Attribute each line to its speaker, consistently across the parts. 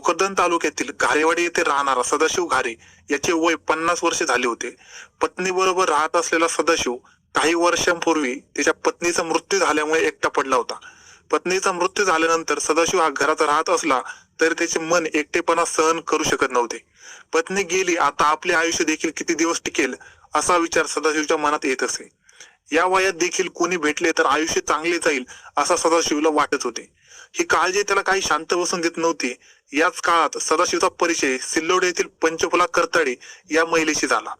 Speaker 1: भोकरदन तालुक्यातील घारेवाडी येथे राहणारा सदाशिव घारे याचे वय पन्नास वर्षे झाले होते. पत्नी बरोबर राहत असलेला सदाशिव काही वर्षांपूर्वी त्याच्या पत्नीचा मृत्यू झाल्यामुळे एकटा पडला होता. पत्नीचा मृत्यू झाल्यानंतर सदाशिव हा घरात राहत असला तरी त्याचे मन एकटेपणा सहन करू शकत नव्हते. पत्नी गेली आता आपले आयुष्य देखील किती दिवस टिकेल असा विचार सदाशिवच्या मनात येत असे. या वयात देखील कोणी भेटले तर आयुष्य चांगले जाईल असा सदाशिवला वाटत होते. ही काळजी त्याला काही शांत बसून देत नव्हती. याच काळात सदाशिवचा परिचय सिल्लोड येथील पंचफुला करताडे या महिलेशी झाला.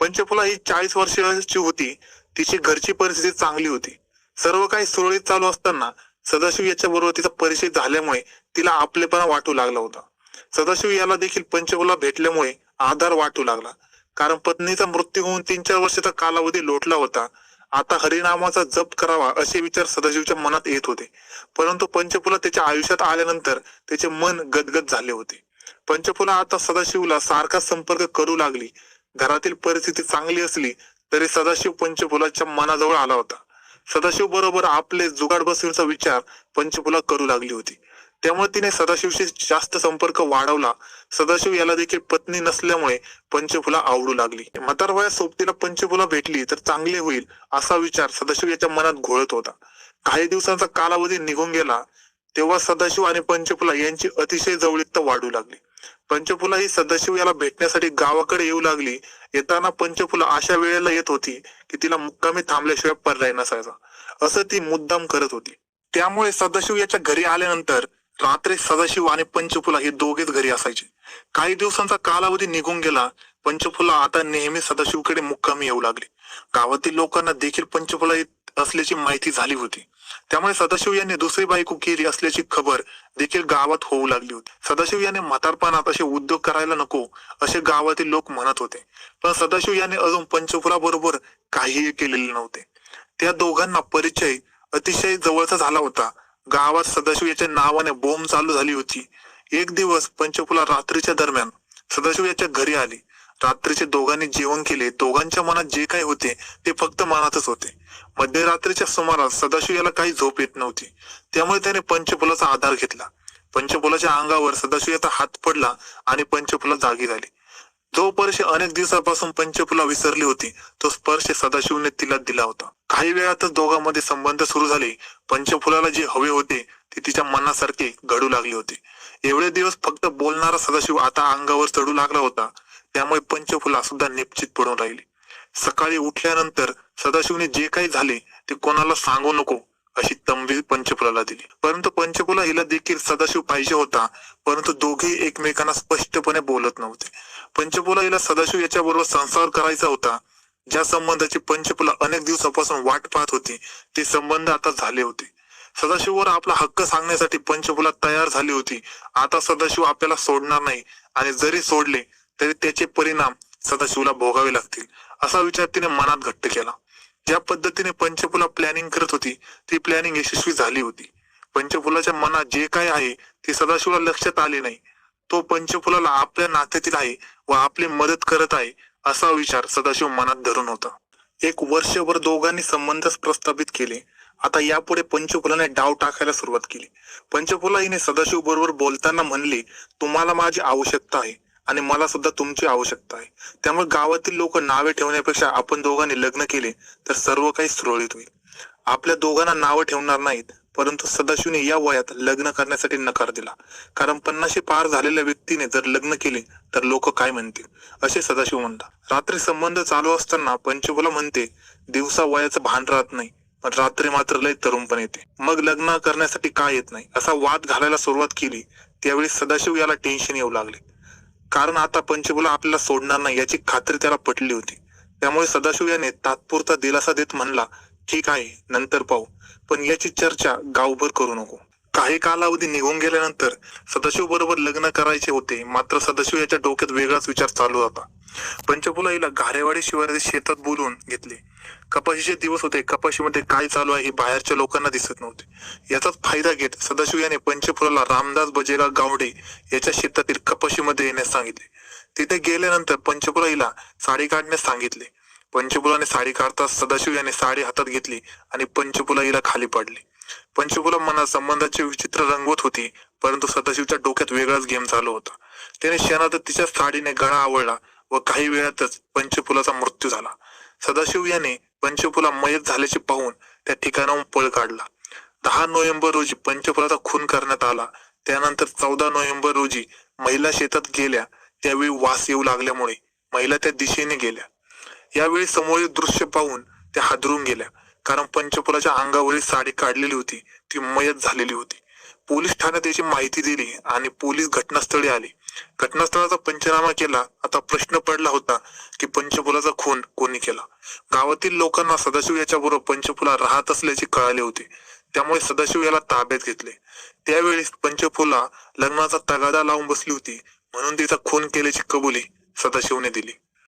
Speaker 1: पंचफुला ही चाळीस वर्षाची होती. तिची घरची परिस्थिती चांगली होती. सर्व काही सुरळीत चालू असताना सदाशिव याच्या बरोबर तिचा परिचय झाल्यामुळे तिला आपलेपणा वाटू लागला होता. सदाशिव याला देखील पंचफुला भेटल्यामुळे आधार वाटू लागला. कारण पत्नीचा मृत्यू होऊन तीन चार वर्षाचा कालावधी लोटला होता. आता हरिनामाचा जप करावा असे विचार सदाशिवच्या मनात येत होते. परंतु पंचफुला त्याच्या आयुष्यात आल्यानंतर त्याचे मन गदगद झाले होते. पंचफुला आता सदाशिवला सारखा संपर्क करू लागली. घरातील परिस्थिती चांगली असली तरी सदाशिव पंचफुलाच्या मनाजवळ आला होता. सदाशिव बरोबर आपले जुगाड बसविण्याचा विचार पंचफुला करू लागली होती. त्यामुळे तिने सदाशिवशी जास्त संपर्क वाढवला सदाशिव याला देखील पत्नी नसल्यामुळे पंचफुला आवडू लागली. म्हातार वयात सोबतीला पंचफुला भेटली तर चांगले होईल असा विचार सदाशिव याच्या मनात घोळत होता. काही दिवसांचा कालावधी निघून गेला तेव्हा सदाशिव आणि पंचफुला यांची अतिशय जवळीकता वाढू लागली. पंचफुला ही सदाशिव याला भेटण्यासाठी गावाकडे येऊ लागली. येताना पंचफुला अशा वेळेला येत होती की तिला मुक्कामी थांबल्याशिवाय पर्याय नसायचा. असं ती मुद्दाम करत होती. त्यामुळे सदाशिव याच्या घरी आल्यानंतर रात्री सदाशिव आणि पंचफुला हे दोघेच घरी असायचे. काही दिवसांचा कालावधी निघून गेला. पंचफुला आता नेहमी सदाशिवकडे मुक्कामी येऊ लागली. गावातील लोकांना देखील पंचफुला येत असल्याची माहिती झाली होती. त्यामुळे सदाशिव यांनी दुसरी बायको केली असल्याची खबर देखील गावात होऊ लागली होती. सदाशिव यांनी म्हातारपणात असे उद्योग करायला नको असे गावातील लोक म्हणत होते. पण सदाशिव यांनी अजून पंचफुला बरोबर काहीही केलेले नव्हते. त्या दोघांना परिचय अतिशय जवळचा झाला होता. गावात सदाशिव याच्या नावाने बोंब चालू झाली होती. एक दिवस पंचफुला रात्रीच्या दरम्यान सदाशिव याच्या घरी आली. रात्रीचे दोघांनी जेवण केले. दोघांच्या मनात जे काही होते ते फक्त मनातच होते. मध्यरात्रीच्या सुमारास सदाशिव याला काही झोप येत नव्हती. त्यामुळे त्याने पंचफुलाचा आधार घेतला. पंचफुलाच्या अंगावर सदाशिव याचा हात पडला आणि पंचफुला जागी झाली. जो स्पर्श अनेक दिवसापासून पंचफुला विसरली होती तो स्पर्श सदाशिवने तिला दिला होता. काही वेळातच दोघांमध्ये संबंध सुरू झाले. पंचफुलाला जे हवे होते ते तिच्या मनासारखे घडू लागले होते. एवढे दिवस फक्त बोलणारा सदाशिव आता अंगावर चढू लागला होता. त्यामुळे पंचफुला सुद्धा निश्चित पडून राहिली. सकाळी उठल्यानंतर सदाशिवने जे काही झाले ते कोणाला सांगू नको अशी तंबी पंचफुलाला दिली. परंतु पंचफुला हिला देखील सदाशिव पाहिजे होता परंतु दोघे एकमेकांना स्पष्टपणे बोलत नव्हते. पंचफुला हिला सदाशिव याच्या बरोबर संसार करायचा होता ज्या संबंधाची पंचफुला अनेक दिवसापासून वाट पाहत होती ते संबंध आता झाले होते. सदाशिववर आपला हक्क सांगण्यासाठी पंचफुला तयार झाली होती. आता सदाशिव आपल्याला सोडणार नाही आणि जरी सोडले तरी त्याचे परिणाम सदाशिवला भोगावे लागतील असा विचार तिने मनात घट्ट केला. ज्या पद्धतीने पंचफुला प्लॅनिंग करत होती ती प्लॅनिंग यशस्वी झाली होती. पंचफुलाच्या मनात जे काय आहे ते सदाशिवला लक्षात आले नाही. तो पंचफुलाला आपल्या नात्यातील आहे व आपली मदत करत आहे असा विचार सदाशिव मनात धरून होता. एक वर्षभर दोघांनी संबंधच प्रस्थापित केले. आता यापुढे पंचफुलाने डाव टाकायला सुरुवात केली. पंचफुला हिने सदाशिव बरोबर बोलताना म्हणले तुम्हाला माझी आवश्यकता आहे. आणि मला सुद्धा तुमची आवश्यकता आहे. त्यामुळे गावातील लोक नावे ठेवण्यापेक्षा आपण दोघांनी लग्न केले तर सर्व काही सुरळीत होईल. आपल्या दोघांना नावं ठेवणार नाहीत परंतु सदाशिवने या वयात लग्न करण्यासाठी नकार दिला. कारण पन्नाशी पार झालेल्या व्यक्तीने जर लग्न केले तर लोक काय म्हणतील? असे सदाशिव म्हणतात रात्री संबंध चालू असताना पंचफुला म्हणते दिवसा वयाचं भान राहत नाही पण रात्री मात्र लय तरुण पण येते. मग लग्न करण्यासाठी काय येत नाही? असा वाद घालायला सुरुवात केली. त्यावेळी सदाशिव याला टेन्शन येऊ लागले. कारण आता पंचफुला आपल्याला सोडणार नाही याची खात्री त्याला पटली होती. त्यामुळे सदाशिव याने तात्पुरता दिलासा देत म्हणला ठीक आहे नंतर पाहू. पण याची चर्चा गावभर करू नको. काही कालावधी निघून गेल्यानंतर सदाशिव बरोबर लग्न करायचे होते मात्र सदाशिव याच्या डोक्यात वेगळाच विचार चालू होता. पंचफुला घारेवाडी शिवाराच्या शेतात बोलवून घेतले. कपाशीचे दिवस होते. कपाशीमध्ये काय चालू आहे हे बाहेरच्या लोकांना दिसत नव्हते. याचाच फायदा घेत सदाशिव याने पंचफुलाला रामदास बजेला गावडे याच्या शेतातील कपाशीमध्ये येण्यास सांगितले. तिथे गेल्यानंतर पंचफुला साडी काढण्यास सांगितले. पंचफुलाने साडी काढताच सदाशिव याने साडी हातात घेतली आणि पंचफुला हिला खाली पाडली. पंचफुला मनात संबंधाची विचित्र रंगवत होती परंतु सदाशिवच्या डोक्यात वेगळाच गेम चालू होता. त्याने क्षणात तिच्या साडीने गळा आवळला व काही वेळातच पंचफुलाचा मृत्यू झाला. सदाशिव याने पंचफुला मयत झाल्याचे पाहून त्या ठिकाणाहून पळ काढला. दहा नोव्हेंबर रोजी पंचफुलाचा खून करण्यात आला. त्यानंतर चौदा नोव्हेंबर रोजी महिला शेतात गेल्या. त्यावेळी वास येऊ लागल्यामुळे महिला त्या दिशेने गेल्या. यावेळी समोरील दृश्य पाहून त्या हादरून गेल्या. कारण पंचफुलाच्या अंगावरील साडी काढलेली होती. ती मयत झालेली होती. पोलीस ठाण्यात याची माहिती दिली आणि पोलीस घटनास्थळी आले. घटनास्थळाचा पंचनामा केला. आता प्रश्न पडला होता की पंचफुलाचा खून कोणी केला? गावातील लोकांना सदाशिव याच्या बरोबर पंचफुला राहत असल्याचे कळाले होते. त्यामुळे सदाशिव याला ताब्यात घेतले. त्यावेळी पंचफुला लग्नाचा तगादा लावून बसली होती. म्हणून तिचा खून केल्याची कबुली सदाशिवने दिली.